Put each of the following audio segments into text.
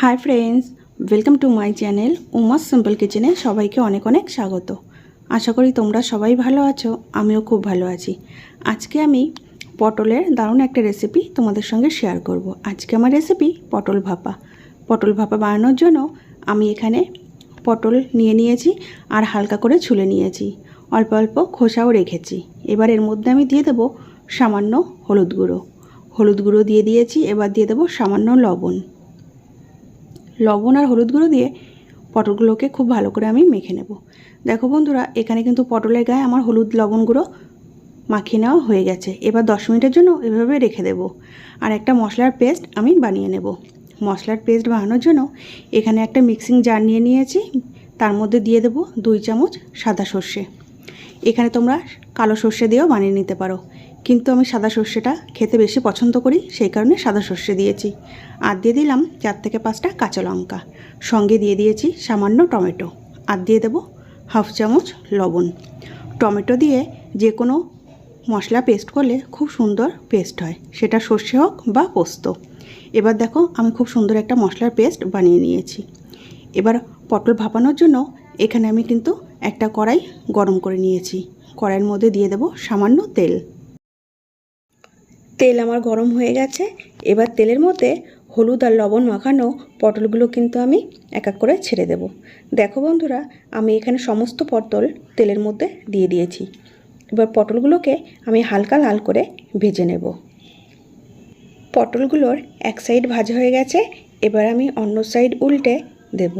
Hi friends welcome to my channel Uma's simple কিচেনে সবাইকে অনেক অনেক স্বাগত। আশা করি তোমরা সবাই ভালো আছো, আমিও খুব ভালো আছি। আজকে আমি পটলের দারুণ একটা রেসিপি তোমাদের সঙ্গে শেয়ার করব। আজকে আমার রেসিপি পটল ভাপা। পটল ভাপা বানানোর জন্য আমি এখানে পটল নিয়ে নিয়েছি আর হালকা করে ছুলে নিয়েছি। অল্প অল্প খোসাও রেখেছি। এবার এর মধ্যে আমি দিয়ে দেবো সামান্য হলুদ গুঁড়ো। হলুদ গুঁড়ো দিয়ে দিয়েছি, এবার দিয়ে দেবো সামান্য লবণ। লবণ আর হলুদ গুঁড়ো দিয়ে পটলগুলোকে খুব ভালো করে আমি মেখে নেব। দেখো বন্ধুরা, এখানে কিন্তু পটলের গায়ে আমার হলুদ লবণ গুঁড়ো মাখিয়ে নেওয়া হয়ে গেছে। এবার দশ মিনিটের জন্য এভাবে রেখে দেব। আর একটা মশলার পেস্ট আমি বানিয়ে নেব। মশলার পেস্ট বানানোর জন্য এখানে একটা মিক্সিং জার নিয়ে নিয়েছি। তার মধ্যে দিয়ে দেব দুই চামচ সাদা সর্ষে। এখানে তোমরা কালো সর্ষে দিয়েও বানিয়ে নিতে পারো। কিন্তু আমি সাদা সর্ষেটা খেতে বেশি পছন্দ করি, সেই কারণে সাদা সর্ষে দিয়েছি। আর দিয়ে দিলাম চার থেকে পাঁচটা কাঁচা লঙ্কা। সঙ্গে দিয়ে দিয়েছি সামান্য টমেটো। আর দিয়ে দেবো হাফ চামচ লবণ। টমেটো দিয়ে যে কোনো মশলা পেস্ট করলে খুব সুন্দর পেস্ট হয়। সেটা সর্ষে হোক বা পোস্ত। এবার দেখো আমি খুব সুন্দর একটা মশলার পেস্ট বানিয়ে নিয়েছি। এবার পটল ভাপানোর জন্য এখানে আমি কিন্তু একটা কড়াই গরম করে নিয়েছি। কড়াইয়ের মধ্যে দিয়ে দেবো সামান্য তেল। তেল আমার গরম হয়ে গেছে। এবার তেলের মধ্যে হলুদ আর লবণ মাখানো পটলগুলো কিন্তু আমি এক এক করে ছেড়ে দেব। দেখো বন্ধুরা, আমি এখানে সমস্ত পটল তেলের মধ্যে দিয়ে দিয়েছি। এবার পটলগুলোকে আমি হালকা লাল করে ভেজে নেব। পটলগুলোর এক সাইড ভাজা হয়ে গেছে, এবার আমি অন্য সাইড উল্টে দেব।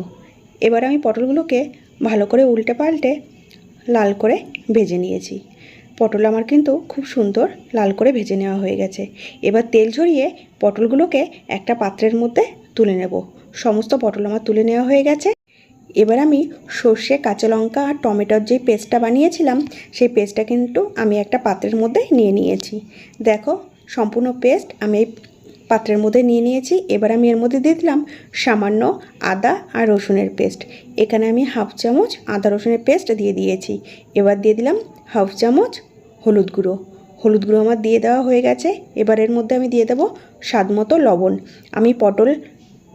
এবার আমি পটলগুলোকে ভালো করে উল্টে পাল্টে লাল করে ভেজে নিয়েছি। পটল আমার কিন্তু খুব সুন্দর লাল করে ভেজে নেওয়া হয়ে গেছে। এবার তেল ঝরিয়ে পটলগুলোকে একটা পাত্রের মধ্যে তুলে নেব। সমস্ত পটল আমার তুলে নেওয়া হয়ে গেছে। এবার আমি সর্ষে, কাঁচা লঙ্কা আর টমেটোর যে পেস্টটা বানিয়েছিলাম, সেই পেস্টটা কিন্তু আমি একটা পাত্রের মধ্যে নিয়ে নিয়েছি। দেখো, সম্পূর্ণ পেস্ট আমি এই পাত্রের মধ্যে নিয়ে নিয়েছি। এবার আমি এর মধ্যে দিয়ে দিলাম সামান্য আদা আর রসুনের পেস্ট। এখানে আমি হাফ চামচ আদা রসুনের পেস্ট দিয়ে দিয়েছি। এবার দিয়ে দিলাম হাফ চামচ হলুদ গুঁড়ো। হলুদ গুঁড়ো আমার দিয়ে দেওয়া হয়ে গেছে। এবার এর মধ্যে আমি দিয়ে দেবো স্বাদ মতো লবণ। আমি পটল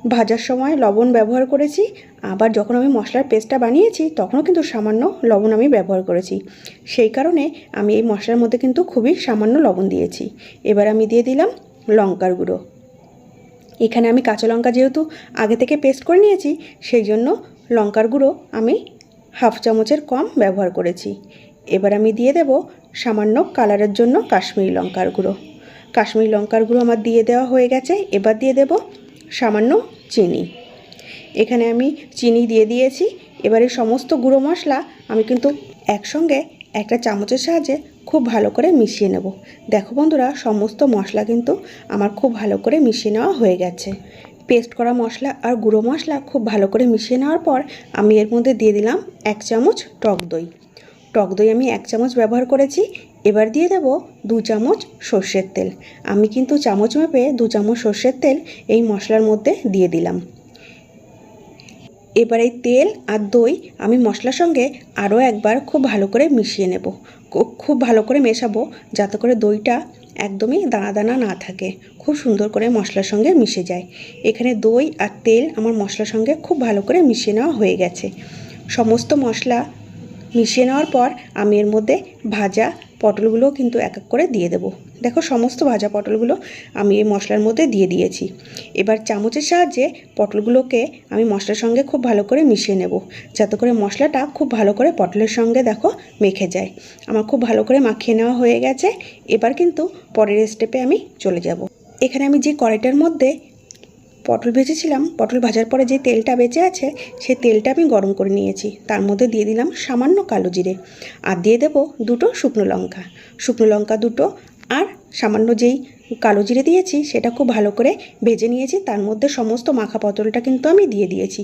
ভাজার সময় লবণ ব্যবহার করেছি। আবার যখন আমি মশলার পেস্টটা বানিয়েছি, তখনও কিন্তু সামান্য লবণ আমি ব্যবহার করেছি। সেই কারণে আমি এই মশলার মধ্যে কিন্তু খুবই সামান্য লবণ দিয়েছি। এবার আমি দিয়ে দিলাম লঙ্কার গুঁড়ো। এখানে আমি কাঁচা লঙ্কা যেহেতু আগে থেকে পেস্ট করে নিয়েছি, সেই জন্য লঙ্কার গুঁড়ো আমি হাফ চামচের কম ব্যবহার করেছি। এবার আমি দিয়ে দেব সামান্য কালারের জন্য কাশ্মীরি লঙ্কার গুঁড়ো। কাশ্মীরি লঙ্কার গুঁড়ো আমার দিয়ে দেওয়া হয়ে গেছে। এবার দিয়ে দেব সামান্য চিনি। এখানে আমি চিনি দিয়ে দিয়েছি। এবারে সমস্ত গুঁড়ো মশলা আমি কিন্তু একসঙ্গে একটা চামচের সাহায্যে খুব ভালো করে মিশিয়ে নেব। দেখো বন্ধুরা, সমস্ত মশলা কিন্তু আমার খুব ভালো করে মিশিয়ে নেওয়া হয়ে গেছে। পেস্ট করা মশলা আর গুঁড়ো মশলা খুব ভালো করে মিশিয়ে নেওয়ার পর আমি এর মধ্যে দিয়ে দিলাম এক চামচ টক দই। টক দই আমি এক চামচ ব্যবহার করেছি। এবার দিয়ে দেব দু চামচ সর্ষের তেল। আমি কিন্তু চামচ মেপে দু চামচ সর্ষের তেল এই মশলার মধ্যে দিয়ে দিলাম। এবার এই তেল আর দই আমি মশলার সঙ্গে আরও একবার খুব ভালো করে মিশিয়ে নেব। খুব ভালো করে মেশাবো যাতে করে দইটা একদমই দানা দানা না থাকে। খুব সুন্দর করে মশলার সঙ্গে মিশে যায়। এখানে দই আর তেল আমার মশলার সঙ্গে খুব ভালো করে মিশিয়ে নেওয়া হয়ে গেছে। সমস্ত মশলা মিশিয়ে নেওয়ার পর আমি এর মধ্যে ভাজা পটলগুলোও কিন্তু এক এক করে দিয়ে দেবো। দেখো সমস্ত ভাজা পটলগুলো আমি এই মশলার মধ্যে দিয়ে দিয়েছি। এবার চামচের সাহায্যে পটলগুলোকে আমি মশলার সঙ্গে খুব ভালো করে মিশিয়ে নেব। যাতে করে মশলাটা খুব ভালো করে পটলের সঙ্গে দেখো মেখে যায়। আমার খুব ভালো করে মাখিয়ে নেওয়া হয়ে গেছে। এবার কিন্তু পরের স্টেপে আমি চলে যাব। এখানে আমি যে কড়াইটার মধ্যে পটল ভেজেছিলাম, পটল ভাজার পরে যে তেলটা বেঁচে আছে সেই তেলটা আমি গরম করে নিয়েছি। তার মধ্যে দিয়ে দিলাম সামান্য কালো জিরে আর দিয়ে দেবো দুটো শুকনো লঙ্কা। শুকনো লঙ্কা দুটো আর সামান্য যেই কালো জিরে দিয়েছি, সেটা খুব ভালো করে ভেজে নিয়েছি। তার মধ্যে সমস্ত মাখা পটলটা কিন্তু আমি দিয়ে দিয়েছি।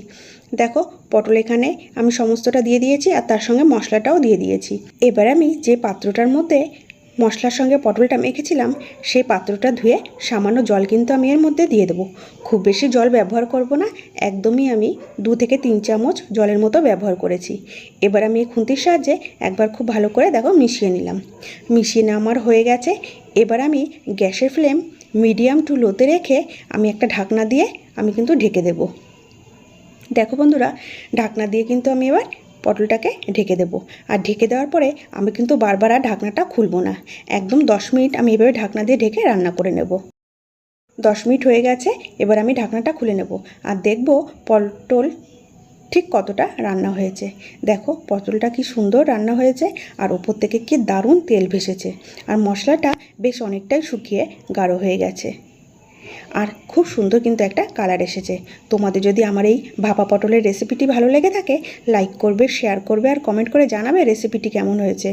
দেখো, পটল এখানে আমি সমস্তটা দিয়ে দিয়েছি আর তার সঙ্গে মশলাটাও দিয়ে দিয়েছি। এবার আমি যে পাত্রটার মধ্যে মশলার সঙ্গে পটলটা মেখেছিলাম সেই পাত্রটা ধুয়ে সামান্য জল কিন্তু আমি এর মধ্যে দিয়ে দেবো। খুব বেশি জল ব্যবহার করব না, একদমই আমি দু থেকে তিন চামচ জলের মতো ব্যবহার করেছি। এবার আমি এই খুন্তির সাহায্যে একবার খুব ভালো করে দেখো মিশিয়ে নিলাম। মিশিয়ে আমার হয়ে গেছে। এবার আমি গ্যাসের ফ্লেম মিডিয়াম টু লোতে রেখে আমি একটা ঢাকনা দিয়ে আমি কিন্তু ঢেকে দেবো। দেখো বন্ধুরা, ঢাকনা দিয়ে কিন্তু আমি এবার পটলটাকে ঢেকে দেবো। আর ঢেকে দেওয়ার পরে আমি কিন্তু বারবার আর ঢাকনাটা খুলবো না। একদম দশ মিনিট আমি এভাবে ঢাকনা দিয়ে ঢেকে রান্না করে নেব। দশ মিনিট হয়ে গেছে, এবার আমি ঢাকনাটা খুলে নেব। আর দেখব পটল ঠিক কতটা রান্না হয়েছে। দেখো, পটলটা কি সুন্দর রান্না হয়েছে আর ওপর থেকে কি দারুণ তেল ভেসেছে। আর মশলাটা বেশ অনেকটাই শুকিয়ে গাঢ় হয়ে গেছে। আর খুব সুন্দর কিন্তু একটা কালার এসেছে। তোমাদের যদি আমার এই ভাপা পটলের রেসিপিটি ভালো লেগে থাকে লাইক করবে শেয়ার করবে আর কমেন্ট করে জানাবে রেসিপিটি কেমন হয়েছে।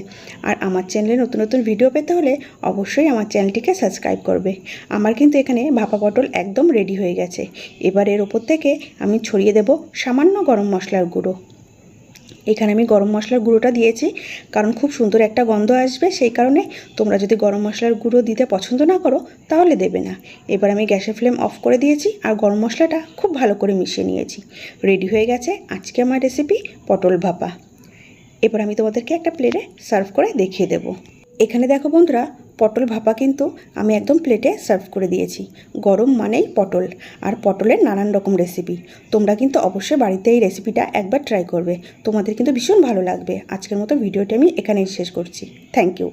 আর আমার চ্যানেলে নতুন নতুন ভিডিও পেতে হলে অবশ্যই আমার চ্যানেলটিকে সাবস্ক্রাইব করবে। আমার কিন্তু এখানে ভাপা পটল একদম রেডি হয়ে গেছে। এবার এর ওপর থেকে আমি ছড়িয়ে দেব সামান্য গরম মশলার গুঁড়ো। এখানে আমি গরম মশলার গুঁড়োটা দিয়েছি, কারণ খুব সুন্দর একটা গন্ধ আসবে, সেই কারণে তোমরা যদি গরম মশলার গুঁড়ো দিতে পছন্দ না করো, তাহলে দেবে না। এবার আমি গ্যাসের ফ্লেম অফ করে দিয়েছি আর গরম মশলাটা খুব ভালো করে মিশিয়ে নিয়েছি। রেডি হয়ে গেছে আজকে আমার রেসিপি পটল ভাপা। এবার আমি তোমাদেরকে একটা প্লেটে সার্ভ করে দেখিয়ে দেব। এখানে দেখো বন্ধুরা পটল ভাপা কিন্তু আমি একদম প্লেটে সার্ভ করে দিয়েছি। গরম মানেই পটল আর পটলের নানান রকম রেসিপি তোমরা কিন্তু অবশ্যই বাড়িতে এই রেসিপিটা একবার ট্রাই করবে। তোমাদের কিন্তু ভীষণ ভালো লাগবে। আজকের মতো ভিডিওটি আমি এখানেই শেষ করছি। Thank you